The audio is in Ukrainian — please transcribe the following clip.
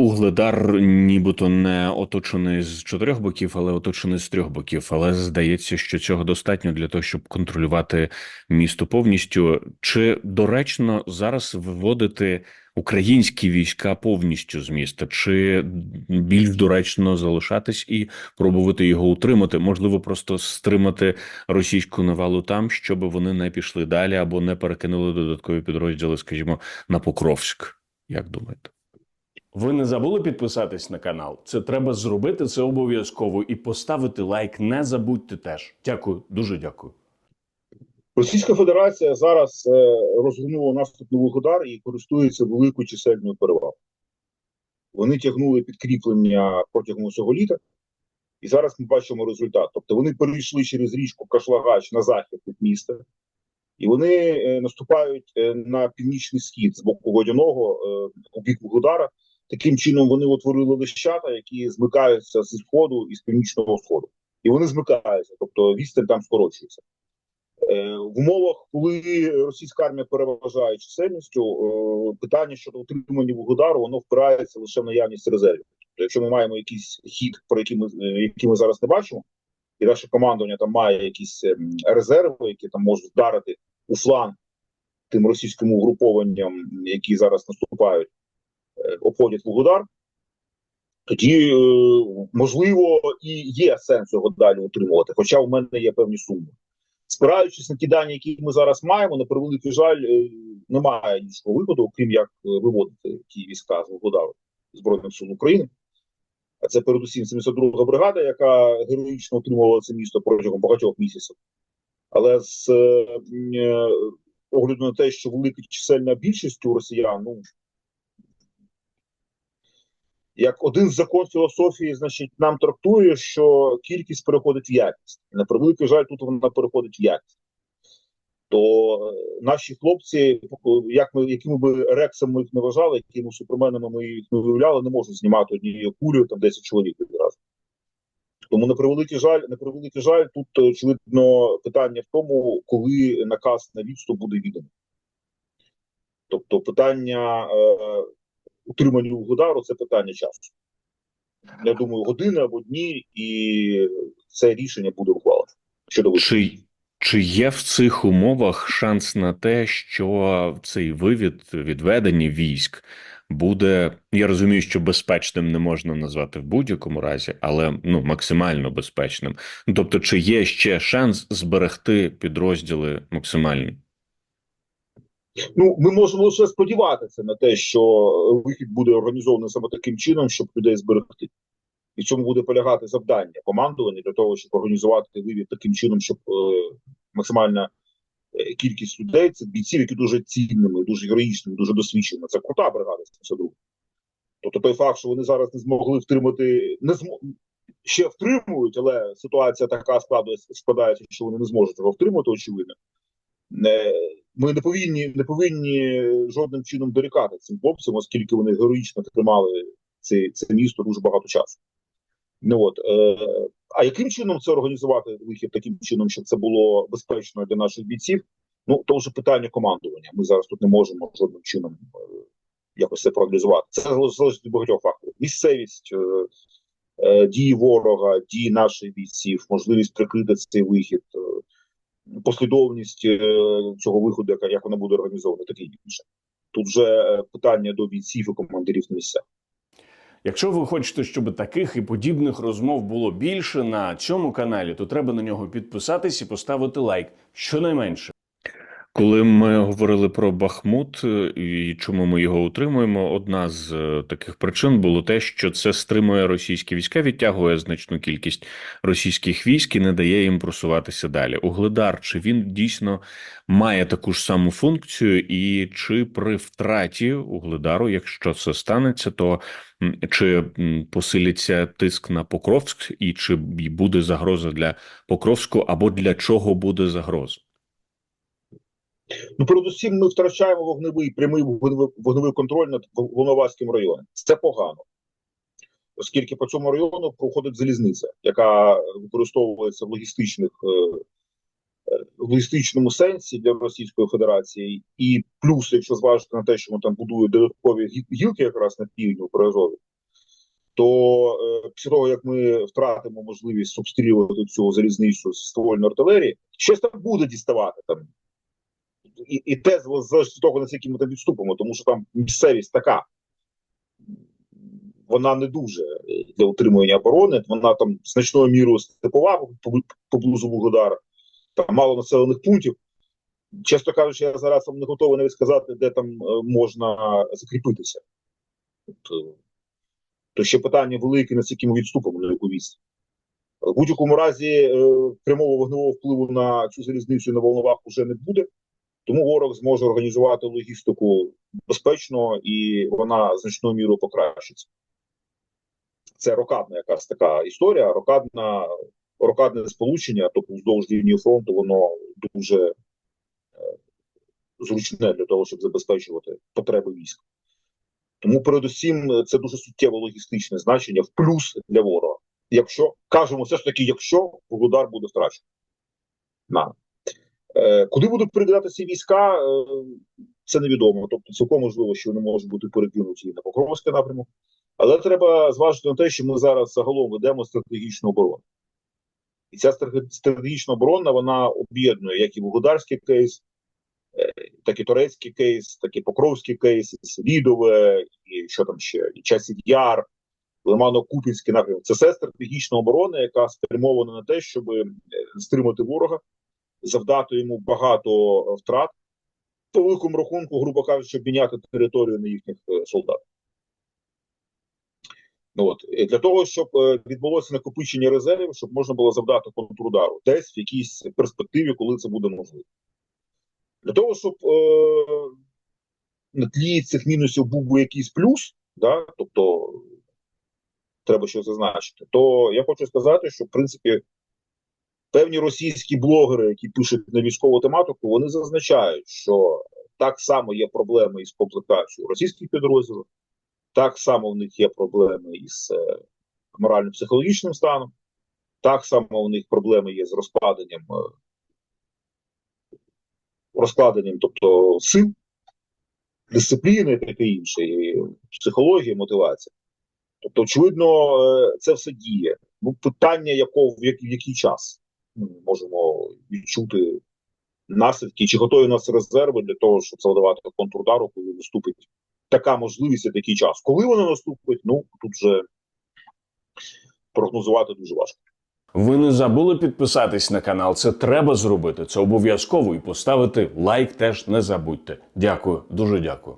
Угледар нібито не оточений з чотирьох боків, але оточений з трьох боків. Але здається, що цього достатньо для того, щоб контролювати місто повністю. Чи доречно зараз виводити українські війська повністю з міста, чи більш доречно залишатись і пробувати його утримати? Можливо, просто стримати російську навалу там, щоб вони не пішли далі або не перекинули додаткові підрозділи, скажімо, на Покровськ. Як думаєте? Ви не забули підписатись на канал? Це треба зробити це обов'язково і поставити лайк. Не забудьте теж. Дякую, дуже дякую. Російська Федерація зараз е, розгорнула наступний удар і користується великою чисельною перевагою. Вони тягнули підкріплення протягом усього літа, і зараз ми бачимо результат. Тобто вони перейшли через річку Кашлагач на захід від міста, і вони е, наступають е, на північний схід з боку водяного у бік Вугледара. Таким чином вони утворили лищата, які змикаються зі сходу і з північного сходу, і вони змикаються, тобто відстань там скорочується. Е, В умовах, коли російська армія переважає чисельністю, е, питання щодо утримання Вугледару, воно впирається лише в наявність резервів. Тобто, якщо ми маємо якийсь хід, про який ми е, який ми зараз не бачимо, і наше командування там має якісь ем, резерви, які там можуть вдарити у фланг тим російським угрупованням, які зараз наступають, обходять Вугледар, тоді е, можливо і є сенс його далі утримувати. Хоча в мене є певні сумніви. Спираючись на ті дані, які ми зараз маємо, на превеликий жаль, е, немає іншого виходу, окрім як е, виводити ті війська з Вугледару Збройних сил України. А це передусім 72-га бригада, яка героїчно утримувала це місто протягом багатьох місяців. Але з е, е, огляду на те, що велика чисельна більшість у росіян, ну як один з закон філософії, значить, нам трактує, що кількість переходить в якість. На превеликий жаль, тут вона переходить в якість. То е, наші хлопці, як ми, якими би рексами їх не вважали, якими суперменами ми їх не виявляли, не можуть знімати однією кулею там 10 чоловік відразу. Тому на превеликий жаль, на превеликий жаль, тут е, очевидно питання в тому, коли наказ на відступ буде відданий. Тобто питання е, утримання Угледару це питання часу. Я думаю, години або дні, і це рішення буде ухвалене щодо. Чи, чи є в цих умовах шанс на те, що цей вивід відведення військ буде, я розумію, що безпечним не можна назвати в будь-якому разі, але ну максимально безпечним. Тобто, чи є ще шанс зберегти підрозділи максимально? Ну, ми можемо лише сподіватися на те, що вихід буде організований саме таким чином, щоб людей зберегти. І в цьому буде полягати завдання командування для того, щоб організувати вивід таким чином, щоб е, максимальна е, кількість людей це бійців, які дуже цінними, дуже героїчними, дуже досвідченими. Це крута бригада 72. Тобто той факт, що вони зараз не змогли втримати, не зм... ще втримують, але ситуація така складається, складається, що вони не зможуть його втримати, очевидно. Не, ми не повинні не повинні жодним чином дорікати цим хлопцям, оскільки вони героїчно тримали це, це місто дуже багато часу. Ну от е, а яким чином це організувати вихід таким чином, щоб це було безпечно для наших бійців? Ну то вже питання командування. Ми зараз тут не можемо жодним чином е, якось це проаналізувати. Це залежить від багатьох факторів: місцевість, е, е, дії ворога, дії наших бійців, можливість прикрити цей вихід. Е, послідовність е, цього виходу, яка як вона буде організована, таке інше. Тут вже е, питання до бійців і командирів на місцях. Якщо ви хочете, щоб таких і подібних розмов було більше на цьому каналі, то треба на нього підписатись і поставити лайк. Щонайменше. Коли ми говорили про Бахмут е, і чому ми його утримуємо, одна з е, таких причин було те, що це стримує російські війська, відтягує значну кількість російських військ і не дає їм просуватися далі. Угледар чи він дійсно має таку ж саму функцію, і чи при втраті угледару, якщо це станеться, то чи посилиться тиск на Покровськ, і чи буде загроза для Покровську, або для чого буде загроза? Ну, передусім, ми втрачаємо вогневий прямий вогневий, контроль над Волноваським районом. Це погано, оскільки по цьому району проходить залізниця, яка використовується в логістичних е, е, в логістичному сенсі для Російської Федерації, і плюс, якщо зважити на те, що вони там будують додаткові гілки, якраз на півдні у Приазові, то е, після того, як ми втратимо можливість обстрілювати цю залізницю з ствольної артилерії, щось там буде діставати там. І, і те залежить від того, наскільки ми там відступимо, тому що там місцевість така. Вона не дуже е, для утримування оборони, вона там значною мірою степова поблизу Вугледара, там мало населених пунктів. Чесно кажучи, я зараз не готовий навіть сказати, де там е, можна закріпитися. Тобто, то ще питання велике, наскільки ми відступимо на яку відстань. В будь-якому разі е, прямого вогневого впливу на цю залізницю на волновах вже не буде, тому ворог зможе організувати логістику безпечно і вона значною мірою покращиться. Це рокадна якась така історія. Рокадна, рокадне сполучення, тобто вздовж лінії фронту, воно дуже е, зручне для того, щоб забезпечувати потреби військ. Тому, передусім, е, це дуже суттєве логістичне значення в плюс для ворога. Якщо кажемо, все ж таки, якщо удар буде втрачений. Е, куди будуть перекидатися війська, е, це невідомо. Тобто, цілком можливо, що вони можуть бути перекинуті на Покровський напрямок. Але треба зважити на те, що ми зараз загалом ведемо стратегічну оборону. І ця стратегічна оборона вона об'єднує як і Вугледарський кейс, е, так і турецький кейс, так і Покровський кейс, і Селідове, і що там ще, і Часів Яр, Лимано-Купінський напрямок. Це все стратегічна оборона, яка спрямована на те, щоб стримати ворога, завдати йому багато е, втрат, по великому рахунку, грубо кажучи, обміняти територію на їхніх е, солдат. Ну, от. Для того, щоб е, відбулося накопичення резервів, щоб можна було завдати контрудару десь в якійсь перспективі, коли це буде можливо. Для того, щоб е, на тлі цих мінусів був би якийсь плюс, да, тобто треба щось зазначити, то я хочу сказати, що в принципі певні російські блогери, які пишуть на військову тематику, вони зазначають, що так само є проблеми із комплектацією російських підрозділів, так само в них є проблеми із е, морально-психологічним станом, так само у них проблеми є з розкладенням, е, розкладенням, тобто сил, дисципліни таке інше, і психологія, мотивація. Тобто, очевидно, е, це все діє. Ну, питання, якого, в, який, в який час можемо відчути наслідки, чи готові у нас резерви для того, щоб завдавати контрудару, коли наступить така можливість і такий час. Коли вона наступить, ну тут вже прогнозувати дуже важко. Ви не забули підписатись на канал. Це треба зробити. Це обов'язково і поставити лайк теж не забудьте. Дякую, дуже дякую.